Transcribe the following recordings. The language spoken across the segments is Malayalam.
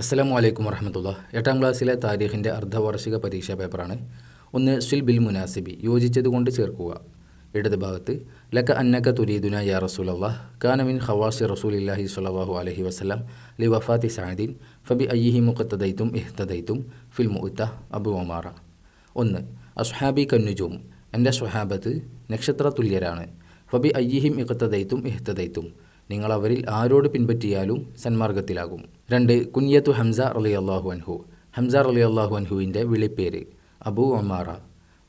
അസ്സലാമു അലൈക്കും വറഹമത്തുള്ള എട്ടാം ക്ലാസ്സിലെ താരീഖിന്റെ അർദ്ധവാർഷിക പരീക്ഷാ പേപ്പറാണ്. ഒന്ന് സ്വിൽ ബിൽ മുനാസിബി യോജിച്ചതുകൊണ്ട് ചേർക്കുക. ഇടത് ഭാഗത്ത് ലക്ക അന്നക്ക തുരീദുന യാ റസൂലല്ലാ കാനമിൻ ഖവാസി റസൂലില്ലാഹി സ്വല്ലല്ലാഹു അലഹി വസല്ലം ലി വഫാത്തി സാഹിദീൻ ഫബി അയ്യിഹി മുഖത്തദൈത്തും ഇഹ്തദൈത്തും ഫിൽ മുത്ത അബു ഒമാറ ഒന്ന് അസ്ഹാബി കന്നുജും. എന്റെ സ്വഹാബത്ത് നക്ഷത്ര തുല്യരാണ്. ഫബി അയ്യിഹിം ഇഖത്തദൈത്തും ഇഹ്തദൈത്തും നിങ്ങൾ അവരിൽ ആരോട് പിൻപറ്റിയാലും സന്മാർഗത്തിലാകും. രണ്ട് കുഞ്ഞത്തു ഹംസ അലി അള്ളാഹു അൻഹു. ഹംസ അലി അള്ളാഹു അൻഹുവിന്റെ വിളിപ്പേര് അബു ഒമാറ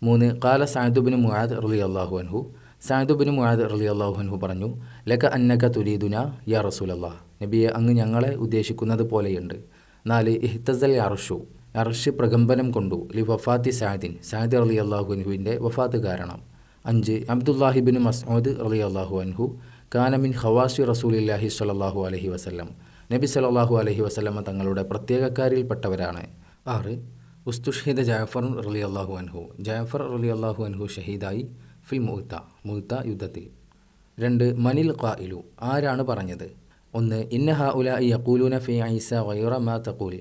മൂന്ന് കാല സായദുബിന് മുഹാദ് റലി അള്ളാഹു അൻഹു. സായദുബിന് മുഹാദ് റലി അള്ളാഹു അൻഹു പറഞ്ഞു ലക അന്നക തുരീദുന യാ റസൂലല്ലാ നബിയെ അങ്ങ് ഞങ്ങളെ ഉദ്ദേശിക്കുന്നത് പോലെയുണ്ട്. നാല് ഇഹ്തസൽ അർഷു. അർഷ് പ്രകമ്പനം കൊണ്ടു ലി വഫാത്തി സാദിൻ. സാദ് അലി അള്ളാഹു അൻഹുവിന്റെ വഫാത്ത് കാരണം. അഞ്ച് അബ്ദുല്ലാഹിബിൻ മസ്ഊദ് അലി അള്ളാഹു അൻഹു. കാനമിൻ ഖവാസി റസൂലില്ലാഹി സ്വല്ലല്ലാഹു അലഹി വസല്ലം. നബി സലാഹു അലഹി വസല്ലമ തങ്ങളുടെ പ്രത്യേകക്കാരിൽപ്പെട്ടവരാണ്. ആറ് ഉസ്തുഷഹിദ ജാഫർ റലി അള്ളാഹു അൻഹു. ജാഫർ റലി അള്ളാഹു അൻഹു ഷഹീദായി ഫിൽ മുഹത്ത മുഹത്ത യുദ്ധത്തിൽ. രണ്ട് മനിൽ ഖായിലു ആരാണ് പറഞ്ഞത്? ഒന്ന് ഇന്ന ഹാ ഉല യക്കൂലൂന ഫി ഐസ വൈറ മാ തക്കൂൽ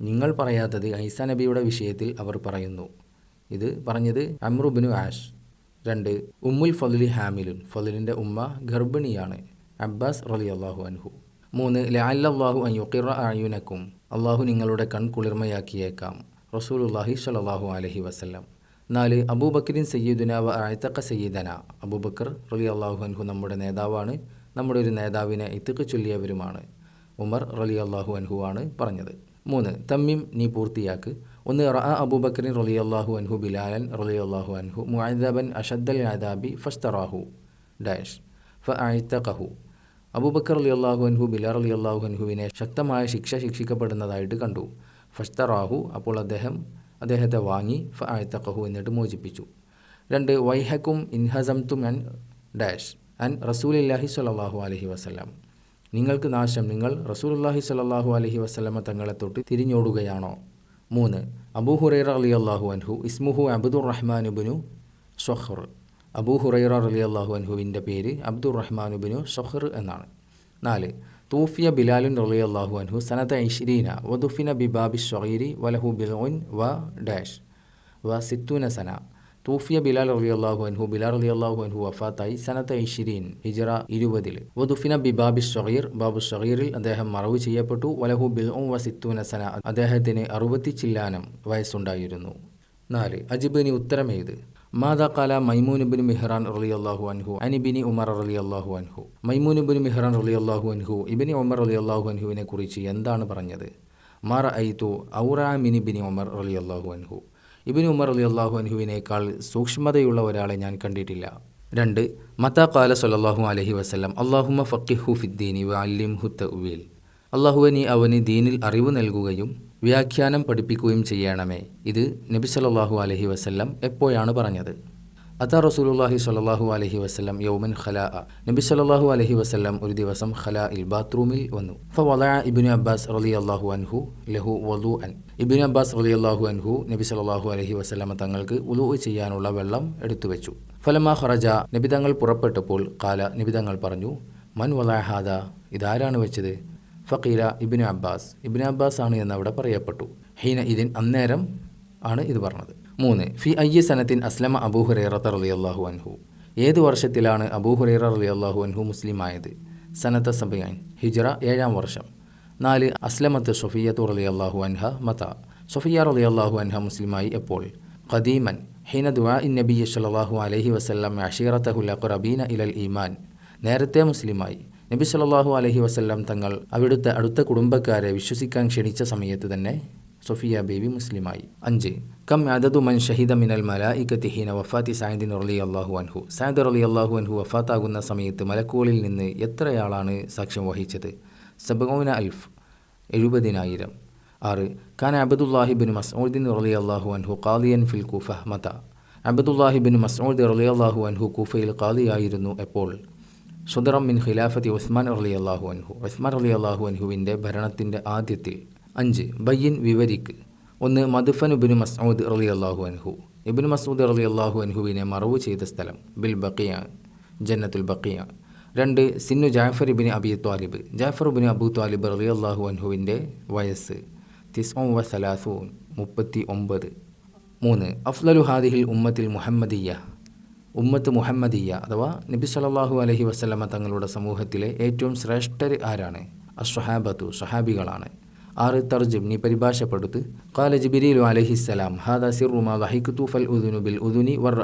നിങ്ങൾ പറയാത്തത് ഐസ നബിയുടെ വിഷയത്തിൽ അവർ പറയുന്നു. ഇത് പറഞ്ഞത് അമ്രുബിനു ആഷ്. രണ്ട് ഉമ്മുൽ ഫലുലി ഹാമിലുൻ ഫലുലിന്റെ ഉമ്മ ഗർഭിണിയാണ് അബ്ബാസ് റലി അള്ളാഹു അൻഹു. മൂന്ന് ലാലല്ലാഹു അയ്യുക്കിറ ആയുനക്കും അള്ളാഹു നിങ്ങളുടെ കൺ കുളിർമയാക്കിയേക്കാം അള്ളാഹി സലാഹു അലഹി വസല്ലം. നാല് അബൂബക്കറിൻ സയ്യിദുന ആയത്തക്ക സയ്യിദന. അബൂബക്കർ റലി അള്ളാഹു അൻഹു നമ്മുടെ നേതാവാണ് നമ്മുടെ ഒരു നേതാവിനെ ഇത്തിക്ക് ചൊല്ലിയവരുമാണ് ഉമർ റലി അള്ളാഹു അൻഹു ആണ് പറഞ്ഞത്. മൂന്ന് തമ്മിം നീ പൂർത്തിയാക്ക്. ഒന്ന് റഅ അബൂബക്കറിൻ റൊലി അള്ളാഹു അൻഹു ബിലാലൻ റൊലി അള്ളാഹു അൻഹു മുഅദബൻ അഷദ്ദൽ ആദാബി ഫസ്തറാഹു. ഡാഷ് ഫ ആയിത്തഖഹു അബൂബക്കർ അലി അള്ളാഹു അൻഹു ബിലാർ അലി അള്ളാഹു അൻഹുവിനെ ശക്തമായ ശിക്ഷ ശിക്ഷിക്കപ്പെടുന്നതായിട്ട് കണ്ടു. ഫസ്തറാഹു അപ്പോൾ അദ്ദേഹം അദ്ദേഹത്തെ വാങ്ങി ഫ ആയത്തഖഹു എന്നിട്ട് മോചിപ്പിച്ചു. രണ്ട് വൈഹക്കും ഇൻഹസംതും അൻ ഡാഷ് അൻ റസൂലില്ലാഹി സ്വല്ലല്ലാഹു അലഹി വസല്ലം. നിങ്ങൾക്ക് നാശം നിങ്ങൾ റസൂലുല്ലാഹി സ്വല്ലല്ലാഹു അലഹി വസ്ലമ തങ്ങളെ തൊട്ട് തിരിഞ്ഞോടുകയാണോ? മൂന്ന് അബൂ ഹുറൈറ അലി അള്ളാഹു അൻഹു ഇസ്മുഹു അബ്ദുർ റഹ്മാനുബിനു ഷൊഹർ അബൂ ഹുറൈറ അലി അള്ളാഹു അൻഹുവിന്റെ പേര് അബ്ദുർ റഹ്മാനുബിനു ഷൊഹർ എന്നാണ്. നാല് തൂഫിയ ബിലാലുൻ റലി അള്ളാഹു അൻഹു സനത ഇഷ്രീന വദുഫിന ബിബാബി ഷൊഹീരി വലഹു ബിലോൻ വ ഡാഷ് വ സിത്തുന സന. തൂഫിയ ബിലാൽ അലി അള്ളാഹു അൻഹു ബിലാൽ അലി അള്ളാഹു അൻഹു വഫാത്തായി സനത്ത് ഐഷിരീൻ ഹിജറ ഇരുപതിൽ. വദുഫിന ബിബാബി ഷഹീർ ബാബു ഷഹീറിൽ അദ്ദേഹം മറവ് ചെയ്യപ്പെട്ടു. വലഹു ബിൽ ഉം വസിത്തൂന സന അദ്ദേഹത്തിന് അറുപത്തി ചില്ലാനം വയസ്സുണ്ടായിരുന്നു. നാല് അജിബിന് ഉത്തരമേത് മാതാ കാല മൈമൂനുബിൻ മിഹ്റാൻ റലി അള്ളാഹു അൻഹു അനിബിനി ഉമർ റലി അള്ളാഹു അൻഹു മൈമൂനുബിൻ മിഹ്റാൻ റലി അള്ളാഹു അൻഹു ഇബിനി ഉമർ റലി അള്ളാഹു അൻഹുവിനെ കുറിച്ച് എന്താണ് പറഞ്ഞത്? മാറ ഐതു ഔറാ മിനി ബിനി ഉമർ റലി അള്ളാഹു അൻഹു. ഇബിൻ ഉമർ അലി അള്ളാഹു അൻഹുവിനേക്കാൾ സൂക്ഷ്മതയുള്ള ഒരാളെ ഞാൻ കണ്ടിട്ടില്ല. രണ്ട് മത്ത കാല സലാഹു അലഹി വസ്ലം അള്ളാഹുമ ഫക്കിഹു ഫിദ്ദീനി വാലിം ഹുത്ത ഉവീൽ അള്ളാഹുവെ നീ അവന് ദീനിൽ അറിവ് നൽകുകയും വ്യാഖ്യാനം പഠിപ്പിക്കുകയും ചെയ്യണമേ. ഇത് നബി സല്ലാഹു അലഹി വസ്ല്ലം എപ്പോഴാണ് പറഞ്ഞത്? അതാ റസൂലുള്ളാഹി സ്വല്ലല്ലാഹു അലഹി വസ്ലം യൗമൻ ഖലാ. നബി സ്വല്ലല്ലാഹു അലഹി വസ്ലം ഒരു ദിവസം ഖലാ ഇൽ ബാത്റൂമിൽ വന്നു. ഫ വല അബ്ബാസ് റലി അള്ളാഹു അൻഹു ലഹു വലു അൻ അബ്ബാസ് റലി അള്ളാഹു അൻഹു നബി സ്വല്ലല്ലാഹു അലഹി വസ്ലമ തങ്ങൾക്ക് ഉലു ചെയ്യാനുള്ള വെള്ളം എടുത്തു വെച്ചു. ഫലമാ ഖറജ നബി തങ്ങൾ പുറപ്പെട്ടപ്പോൾ കാല നബി തങ്ങൾ പറഞ്ഞു മൻ വലാഹാദ ഇതാരാണ് വെച്ചത്? ഫക്കീല ഇബിനു അബ്ബാസ് ഇബിനു അബ്ബാസ് ആണ് എന്ന് അവിടെ പറയപ്പെട്ടു. ഹീന ഇതിൻ അന്നേരം ആണ് ഇത് പറഞ്ഞത്. മൂന്ന്. ഫി അയ്യ സനത്തിൻ അസ്ലമ അബൂ ഹുറൈറത്ത് റലി അള്ളാഹു അൻഹു. ഏത് വർഷത്തിലാണ് അബൂ ഹുറൈറ റലി അള്ളാഹു അൻഹു മുസ്ലിമായത്? സനത്ത സബയാൻ ഹിജറ ഏഴാം വർഷം. നാല് അസ്ലമത്ത് സൊഫിയത്തു റലി അള്ളാഹു അൻഹ മത. റലി അള്ളാഹു അൻഹ മുസ്ലിമായി എപ്പോൾ? ഖദീമൻ ഹീന ദുആ ഇൻ നബി സല്ലല്ലാഹു അലൈഹി വസല്ലം അഷീറത്തഹുൽ അഖറബീന ഇലൽ ഈമാൻ. നേരത്തെ മുസ്ലിമായി. നബി സല്ലല്ലാഹു അലൈഹി വസല്ലം തങ്ങൾ അവിടുത്തെ അടുത്ത കുടുംബക്കാരെ വിശ്വസിക്കാൻ ക്ഷണിച്ച സമയത്ത് തന്നെ സൊഫിയ ബേബി മുസ്ലിമായി. അഞ്ച്. കം അദദു മൻ ഷഹിദ മിനൽ മലായിക്കത്തിഹീന വഫാത്തി സായദിൻ റലി അള്ളാഹു അൻഹു. സായദ് റലി അള്ളാഹു അൻഹു വഫാത്താകുന്ന സമയത്ത് മലക്കുകളിൽ നിന്ന് എത്രയാളാണ് സാക്ഷ്യം വഹിച്ചത്? സബഗോന അൽഫ്. എഴുപതിനായിരം. ആറ്. ഖാൻ അബദുല്ലാഹിബിൻ മസൂദ്ദീൻ റലി അള്ളാഹു അൻഹു ഖാലിയൻ ഫിൽ കുഫ മത. അബദുല്ലാഹിബിൻ മസൂദ് റലി അള്ളാഹു അൻഹു കുഫയിൽ ഖാദിയായിരുന്നു എപ്പോൾ? സുദറം മിൻ ഖിലാഫത്തി ഉസ്മാൻ റലി അള്ളാഹു അൻഹു. ഉസ്മാൻ റലി അള്ളാഹു അൻഹുവിന്റെ ഭരണത്തിന്റെ ആദ്യത്തിൽ. അഞ്ച് ബയ്യൻ വിവരിക്ക്. ഒന്ന് മധുഫൻ ഇബിന് മസൂദ് റലി അള്ളാഹു അൻഹു. ഇബിന് മസൂദ് റലി അള്ളാഹു അൻഹുവിനെ മറവ് ചെയ്ത സ്ഥലം ബിൽ ബക്കിയ ജന്നത്തുൽ ബക്കിയ രണ്ട് സിന്നു ജാഫർ ഇബിൻ അബി ത്വാലിബ്. ജാഫർ ഇബിൻ അബു ത്വാലിബ് റലി അള്ളാഹു അൻഹുവിന്റെ വയസ്സ് തിസ്മ വ സലാസൂൻ മുപ്പത്തി ഒമ്പത് മൂന്ന് അഫ്ലലു ഹാദിഹിൽ ഉമ്മത്തിൽ മുഹമ്മദിയ ഉമ്മത്ത് മുഹമ്മദിയ അഥവാ നബി സല്ലല്ലാഹു അലഹി വസ്ലമ തങ്ങളുടെ സമൂഹത്തിലെ ഏറ്റവും ശ്രേഷ്ഠർ ആരാണ്? അസ്വഹാബത്തു സ്വഹാബികളാണ്. ആറ് തർജും നീ പരിഭാഷപ്പെടുത്ത്. കാല ജിബിരിലു അലഹിസ്സലാം ഹാദ സിറുമ വഹിക്കുത്തു ഫൽ ഉദുനു ബിൽ ഉദുനി വർ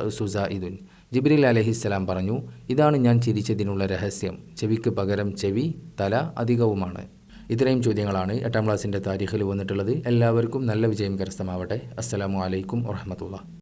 ഇദുൻ ജിബ്രിൽ അലഹിസ്സലാം പറഞ്ഞു ഇതാണ് ഞാൻ ചിരിച്ചതിനുള്ള രഹസ്യം. ചെവിക്ക് പകരം ചെവി തല അധികവുമാണ്. ഇത്രയും ചോദ്യങ്ങളാണ് എട്ടാം ക്ലാസ്സിന്റെ താരീഖിൽ വന്നിട്ടുള്ളത്. എല്ലാവർക്കും നല്ല വിജയം കരസ്ഥമാവട്ടെ. അസ്സലാമു അലൈക്കും വറഹമത്തുള്ള